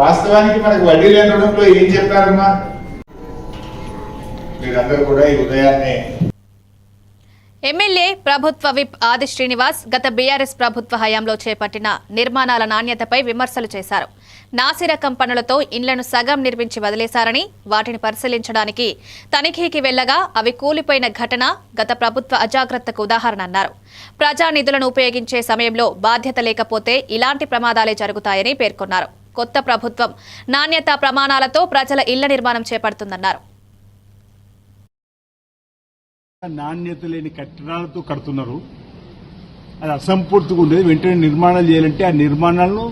వాస్తవానికి మనకు వడ్డీ లేని రుణంలో ఏం చెప్పారమ్మా? మీరందరూ కూడా ఈ ఉదయాన్నే ఎమ్మెల్యే ప్రభుత్వ విప్ ఆది శ్రీనివాస్ గత బీఆర్ఎస్ ప్రభుత్వ హయాంలో చేపట్టిన నిర్మాణాల నాణ్యతపై విమర్శలు చేశారు. నాసిరకం పనులతో ఇండ్లను సగం నిర్మించి వదిలేశారని వాటిని పరిశీలించడానికి తనిఖీకి వెళ్ళగా అవి కూలిపోయిన ఘటన గత ప్రభుత్వ అజాగ్రత్తకు ఉదాహరణ అన్నారు. ప్రజా నిధులను ఉపయోగించే సమయంలో బాధ్యత లేకపోతే ఇలాంటి ప్రమాదాలే జరుగుతాయని పేర్కొన్నారు. కొత్త ప్రభుత్వం. నాణ్యతా ప్రమాణాలతో ప్రజల ఇళ్ళ నిర్మాణం చేపడుతుందన్నారు. నాణ్యత లేని కట్టడాలతో కడుతున్నారు. అది అసంపూర్తిగా ఉండేది. వెంటనే నిర్మాణాలు చేయాలంటే ఆ నిర్మాణాలను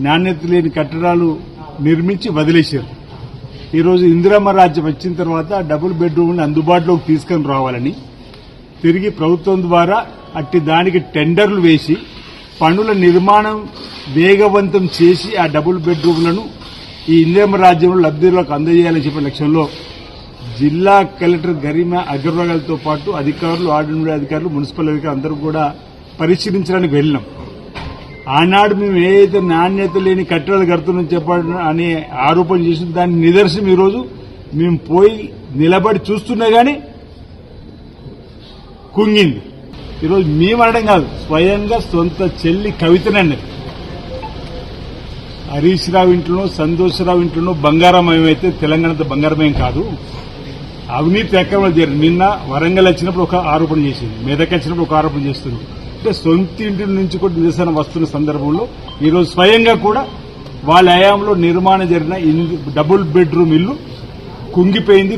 నాణ్యత లేని కట్టడాలు నిర్మించి వదిలేశారు. ఈరోజు ఇందిరమ్మ రాజ్యం వచ్చిన తర్వాత డబుల్ బెడ్రూమ్ని అందుబాటులోకి తీసుకొని రావాలని తిరిగి ప్రభుత్వం ద్వారా అట్టి దానికి టెండర్లు వేసి పనుల నిర్మాణం వేగవంతం చేసి ఆ డబుల్ బెడ్రూమ్లను ఈ ఇందిరమ్మ రాజ్యంలో లబ్ధిదారులకు అందజేయాలని చెప్పే లక్ష్యంలో జిల్లా కలెక్టర్ గరిమా అగర్వాల్తో పాటు అధికారులు ఆర్డినరీ అధికారులు మున్సిపల్ అధికారులు అందరూ కూడా పరిశీలించడానికి వెళ్ళినాం. ఆనాడు మేము ఏదైతే నాణ్యత లేని కట్టడాలు కడుతున్నాం చెప్పడం అనే ఆరోపణ చేసిన దాని నిదర్శనం ఈరోజు మేము పోయి నిలబడి చూస్తున్నా కానీ కుంగింది. ఈరోజు మేము అనడం కాదు స్వయంగా సొంత చెల్లి కవితనన్నది హరీష్ రావు ఇంట్లోనో సంతోషరావు ఇంట్లోనో బంగారమయం అయితే తెలంగాణతో బంగారమయం కాదు. అవినీతి ఎక్కడ జరిగింది నిన్న వరంగల్ వచ్చినప్పుడు ఒక ఆరోపణ చేసింది. మెదక్ వచ్చినప్పుడు ఒక ఆరోపణ చేస్తుంది. అంటే సొంత ఇంటి నుంచి కూడా నిరసన వస్తున్న సందర్భంలో ఈరోజు స్వయంగా కూడా వాళ్ళ హయాంలో నిర్మాణం జరిగిన డబుల్ బెడ్రూమ్ ఇల్లు కుంగిపోయింది